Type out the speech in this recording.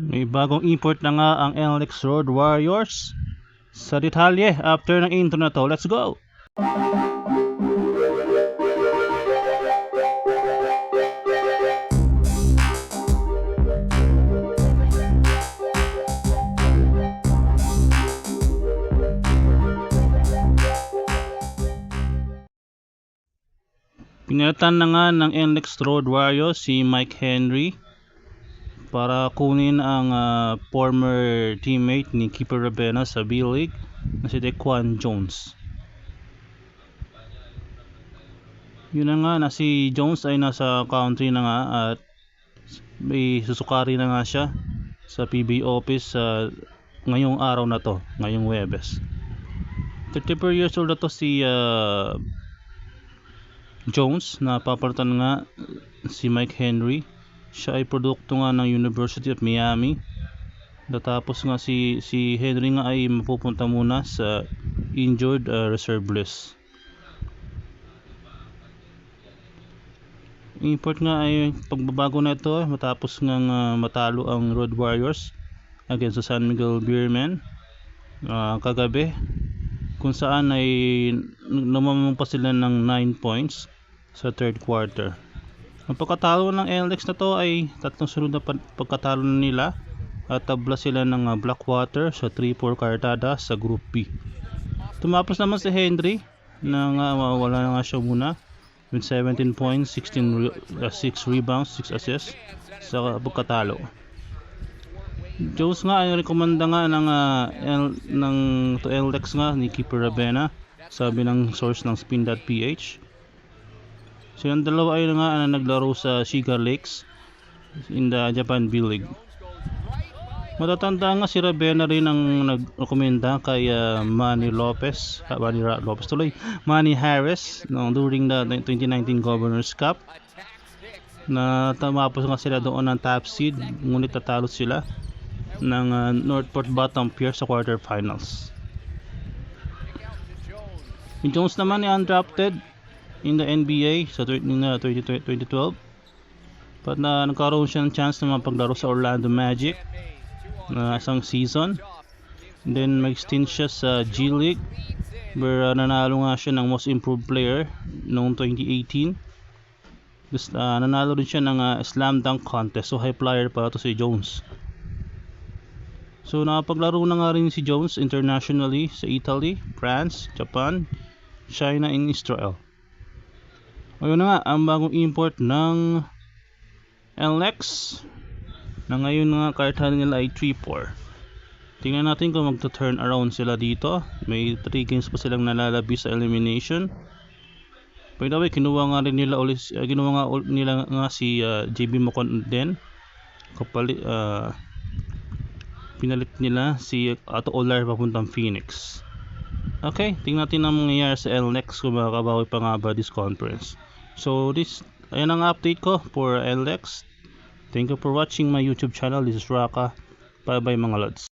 May bagong import na nga ang NLEX Road Warriors. Sa detalye, after ng intro na to, let's go! Pinalitan na nga ng NLEX Road Warriors si Mike Henry para kunin ang ah, former teammate ni Keeper Rabena sa B-League na si Dequan Jones. Yun na nga na si Jones ay nasa country na nga at may susukari na nga siya sa PB office sa ngayong araw na to, ngayong Webes. 34 years old na to si ah, Jones na papalitan nga si Mike Henry siya ay produkto nga ng University of Miami. Natapos nga si si Henry nga ay mapupunta muna sa injured uh, reserve list import nga ay pagbabago na ito matapos nga nga matalo ang Road Warriors against sa San Miguel Beermen uh, kagabi kung saan ay namamang pa sila ng 9 points sa third quarter. Ang pagkatalo ng LX na to ay tatlong sunod na pag- pagkatalo nila at tabla sila ng ah, Blackwater sa 3-4 kartada sa Group B. Tumapos naman si Henry na nga wala na nga siya muna with 17 points, 16 re- uh, 6 rebounds, 6 assists sa pagkatalo. Jones nga ay rekomenda nga ng ah, L, ng to LX nga ni Keeper Rabena sabi ng source ng spin.ph silang dalawa ay nga na naglaro sa Shiga Lakes in the Japan B-League matatanda nga si Rabena rin ang nagrekomenda kay ah, Manny Lopez. Ah, Manny Lopez tuloy. Manny Harris no, during the 2019 Governors Cup. Na tamapos nga sila doon ng top seed ngunit tatalo sila ng ah, Northport Bottom Pier sa quarterfinals. Si Jones naman ay undrafted in the NBA sa 20, na 20, 2012. But na nagkaroon siya ng chance na mapaglaro sa Orlando Magic na isang season. Then mag-stint siya sa G League where ah, nanalo nga siya ng Most Improved Player noong 2018. Gusto, ah, nanalo rin siya ng ah, Slam Dunk Contest. So high flyer pala to si Jones. So nakapaglaro na nga rin si Jones internationally sa Italy, France, Japan, China, and Israel. Ayun na nga, ang bagong import ng LX na ngayon nga karta nila ay 3-4. Tingnan natin kung magta-turn around sila dito. May 3 games pa silang nalalabi sa elimination. By the way, kinuha nga rin nila ulit, uh, kinuha nga ul- nila nga si uh, JB Mocon din. Kapali, uh, pinalit nila si Ato Olar papuntang Phoenix. Okay, tingnan natin ang mangyayari sa LX kung makakabawi pa nga ba this conference. So this, ayan ang update ko for LX. Thank you for watching my YouTube channel. This is Raka. Bye bye mga lods.